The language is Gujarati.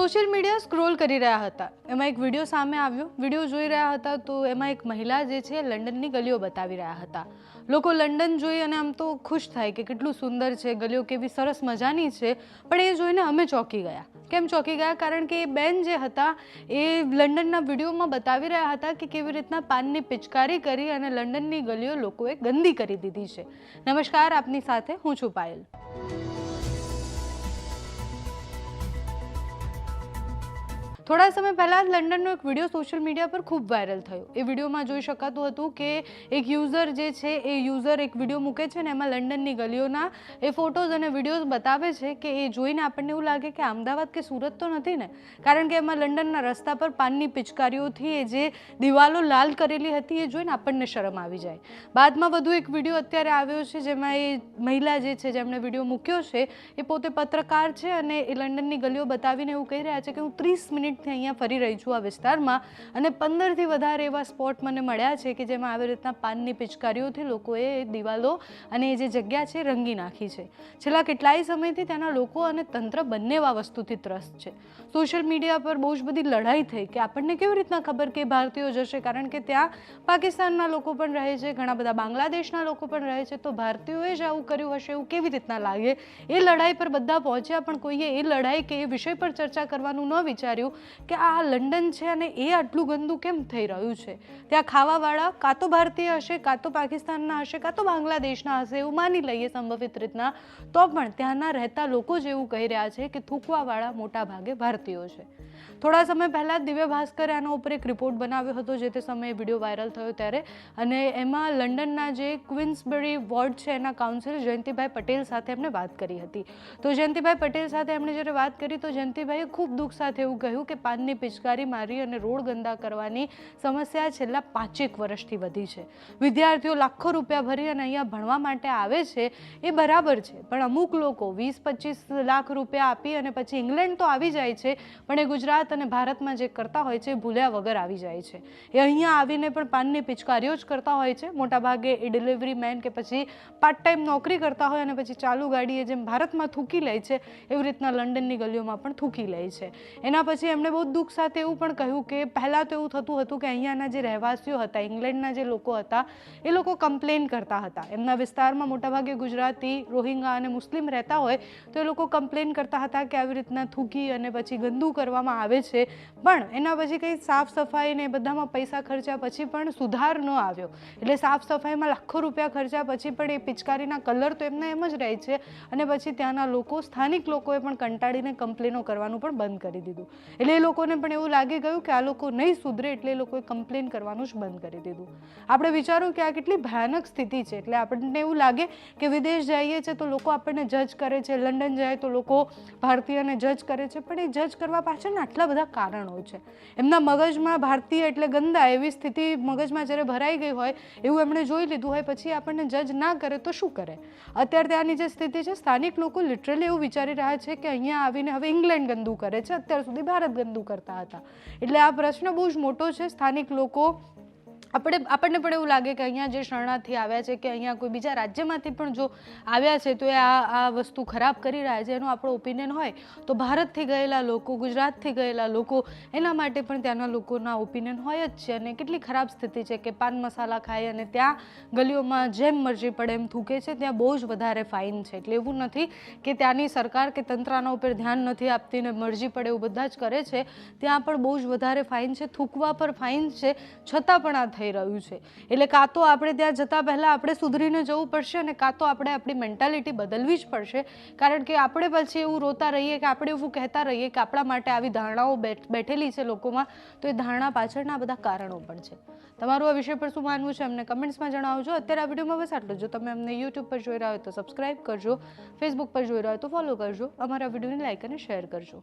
સોશિયલ મીડિયા સ્ક્રોલ કરી રહ્યા હતા. એમાં એક વીડિયો સામે આવ્યો. વીડિયો જોઈ રહ્યા હતા તો એમાં એક મહિલા જે છે, લંડનની ગલીઓ બતાવી રહ્યા હતા. લોકો લંડન જોઈ અને આમ તો ખુશ થાય કે કેટલું સુંદર છે, ગલીઓ કેવી સરસ મજાની છે, પણ એ જોઈને અમે ચોંકી ગયા. કેમ ચોંકી ગયા? કારણ કે એ બેન જે હતા, એ લંડનના વિડીયોમાં બતાવી રહ્યા હતા કે કેવી રીતના પાનની પિચકારી કરી અને લંડનની ગલીઓ લોકોએ ગંદી કરી દીધી છે. નમસ્કાર, આપની સાથે હું છું પાયલ. થોડા સમય પહેલાં જ લંડનનો એક વીડિયો સોશિયલ મીડિયા પર ખૂબ વાયરલ થયો. એ વિડીયોમાં જોઈ શકાતું હતું કે એક યુઝર જે છે, એ યુઝર એક વીડિયો મૂકે છે ને એમાં લંડનની ગલીઓના એ ફોટોઝ અને વિડીયોઝ બતાવે છે કે એ જોઈને આપણને એવું લાગે કે અમદાવાદ કે સુરત તો નથી ને? કારણ કે એમાં લંડનના રસ્તા પર પાનની પિચકારીઓથી એ જે દિવાલો લાલ કરેલી હતી એ જોઈને આપણને શરમ આવી જાય. બાદમાં વધુ એક વીડિયો અત્યારે આવ્યો છે જેમાં એ મહિલા જે છે, જેમણે વીડિયો મૂક્યો છે, એ પોતે પત્રકાર છે અને એ લંડનની ગલીઓ બતાવીને એવું કહી રહ્યા છે કે હું ત્રીસ મિનિટથી અહીંયા ફરી રહી છું આ વિસ્તારમાં. અને પંદરથી વધારે એવા સ્પોટ મને મળ્યા છે કે જેમાં આવી રીતના પાનની પિચકારીઓથી લોકોએ દિવાલો અને એ જે જગ્યા છે રંગી નાખી છે. છેલ્લા કેટલાય સમયથી ત્યાંના લોકો અને તંત્ર બંને એવા વસ્તુથી ત્રસ્ત છે. સોશિયલ મીડિયા પર બહુ જ બધી લડાઈ થઈ કે આપણને કેવી રીતના ખબર કે ભારતીયો જશે? કારણ કે ત્યાં પાકિસ્તાનના લોકો પણ રહે છે, ઘણા બધા બાંગ્લાદેશના લોકો પણ રહે છે. તો ભારતીયોએ જ આવું કર્યું હશે, એવું કેવી રીતના લાગે? એ લડાઈ પર બધા પહોંચ્યા, પણ કોઈએ એ લડાઈ કે એ વિષય પર ચર્ચા કરવાનું ન વિચાર્યું. કે આ લંડન છે અને એ આટલું ગંદુ કેમ થઈ રહ્યું છે? ત્યાં ખાવાવાળા કાં તો ભારતીય હશે, કાં તો પાકિસ્તાનના હશે, કાં તો બાંગ્લાદેશના હશે, એવું માની લઈએ સંભવિત રીતના. તો પણ ત્યાંના રહેતા લોકો જ એવું કહી રહ્યા છે કે થૂકવાવાળા મોટા ભાગે ભારતીયો છે. થોડા સમય પહેલાં દિવ્ય ભાસ્કરે આના ઉપર એક રિપોર્ટ બનાવ્યો હતો, જે તે સમયે વીડિયો વાયરલ થયો ત્યારે. અને એમાં લંડનના જે ક્વિન્સબરી વોર્ડ છે, એના કાઉન્સિલર જયંતિભાઈ પટેલ સાથે એમણે વાત કરી હતી. તો જયંતિભાઈ પટેલ સાથે એમણે જ્યારે વાત કરી, તો જયંતિભાઈએ ખૂબ દુઃખ સાથે એવું કહ્યું કે પાનની પિચકારી મારી અને રોડ ગંદા કરવાની સમસ્યા છેલ્લા પાંચેક વર્ષથી વધી છે. વિદ્યાર્થીઓ લાખો રૂપિયા ભરી અને અહીંયા ભણવા માટે આવે છે, એ બરાબર છે. પણ અમુક લોકો વીસ, પચીસ લાખ રૂપિયા આપી અને પછી ઇંગ્લેન્ડ તો આવી જાય છે, પણ એ ગુજરાત અને ભારતમાં જે કરતા હોય છે ભૂલ્યા વગર આવી જાય છે. એ અહીંયા આવીને પણ પાનની પિચકારીઓ જ કરતા હોય છે. મોટાભાગે એ ડિલિવરી મેન કે પછી પાર્ટ ટાઈમ નોકરી કરતા હોય અને પછી ચાલુ ગાડીએ જેમ ભારતમાં થૂકી લે છે, એવી રીતના લંડનની ગલીઓમાં પણ થૂકી લે છે. એના પછી એમણે બહુ દુઃખ સાથે એવું પણ કહ્યું કે પહેલાં તો એવું થતું હતું કે અહીંયાના જે રહેવાસીઓ હતા, ઇંગ્લેન્ડના જે લોકો હતા, એ લોકો કમ્પ્લેન કરતા હતા. એમના વિસ્તારમાં મોટાભાગે ગુજરાતી, રોહિંગા અને મુસ્લિમ રહેતા હોય તો એ લોકો કમ્પ્લેન કરતા હતા કે આવી રીતના થૂકી અને પછી ગંદુ કરવામાં આવે છે. પણ એના પછી કંઈ સાફ સફાઈ ને બધામાં પૈસા ખર્ચ્યા પછી પણ સુધાર ન આવ્યો. એટલે સાફ સફાઈમાં લાખો રૂપિયા ખર્ચ્યા પછી પણ એ પિચકારીના કલર તો એમના એમ જ રહે છે અને પછી ત્યાંના લોકો, સ્થાનિક લોકોએ પણ કંટાળીને કમ્પ્લેનો કરવાનું પણ બંધ કરી દીધું. એટલે એ લોકોને પણ એવું લાગી ગયું કે આ લોકો નહીં સુધરે એટલે એ લોકોએ કમ્પ્લેન કરવાનું જ બંધ કરી દીધું. આપણે વિચારું કે આ કેટલી ભયાનક સ્થિતિ છે, એટલે આપણને એવું લાગે કે વિદેશ જઈએ છીએ તો લોકો આપણને જજ કરે છે, લંડન જાય તો લોકો ભારતીયને જજ કરે છે, પણ એ જજ કરવા પાછળના આટલા બધા કારણો છે. એમના મગજમાં ભારતીય એટલે ગંદા એવી સ્થિતિ મગજમાં જ્યારે ભરાઈ ગઈ હોય, એવું એમણે જોઈ લીધું હોય, પછી આપણને જજ ના કરે તો શું કરે? અત્યારે ત્યાંની જે સ્થિતિ છે, સ્થાનિક લોકો લિટરલી એવું વિચારી રહ્યા છે કે અહીંયા આવીને હવે ઇંગ્લેન્ડ ગંદુ કરે છે, અત્યાર સુધી ભારત ગંદુ કરતા હતા. એટલે આ પ્રશ્ન બહુ જ મોટો છે. સ્થાનિક લોકો આપણે આપણને પણ એવું લાગે કે અહીંયા જે શરણાર્થી આવ્યા છે કે અહીંયા કોઈ બીજા રાજ્યમાંથી પણ જો આવ્યા છે તો એ આ આ વસ્તુ ખરાબ કરી રહ્યા છે, એનો આપણો ઓપિનિયન હોય, તો ભારતથી ગયેલા લોકો, ગુજરાતથી ગયેલા લોકો, એના માટે પણ ત્યાંના લોકોના ઓપિનિયન હોય જ છે. અને કેટલી ખરાબ સ્થિતિ છે કે પાન મસાલા ખાય અને ત્યાં ગલીઓમાં જેમ મરજી પડે એમ થૂકે છે, ત્યાં બહુ જ વધારે ફાઇન છે. એટલે એવું નથી કે ત્યાંની સરકાર કે તંત્રના ઉપર ધ્યાન નથી આપતી ને મરજી પડે એવું બધા જ કરે છે. ત્યાં પણ બહુ જ વધારે ફાઇન છે, થૂકવા પર ફાઇન છે, છતાં પણ આ થઈ રહ્યું છે. એટલે કાં તો આપણે ત્યાં જતાં પહેલાં આપણે સુધરીને જવું પડશે અને કાં તો આપણે આપણી મેન્ટાલિટી બદલવી જ પડશે. કારણ કે આપણે પછી એવું રોતા રહીએ કે આપણે એવું કહેતા રહીએ કે આપણા માટે આવી ધારણાઓ બેઠ- બેઠેલી છે લોકોમાં, તો એ ધારણા પાછળના બધા કારણો પણ છે. તમારું આ વિષય પર શું માનવું છે અમને કમેન્ટ્સમાં જણાવજો. અત્યારે આ વિડીયોમાં બસ આટલું જો. તમે અમને યુટ્યુબ પર જોઈ રહ્યા હોય તો સબસ્ક્રાઇબ કરજો ફેસબુક પર જોઈ રહ્યા હોય તો ફોલો કરજો. અમારા વિડીયોને લાઇક અને શેર કરજો.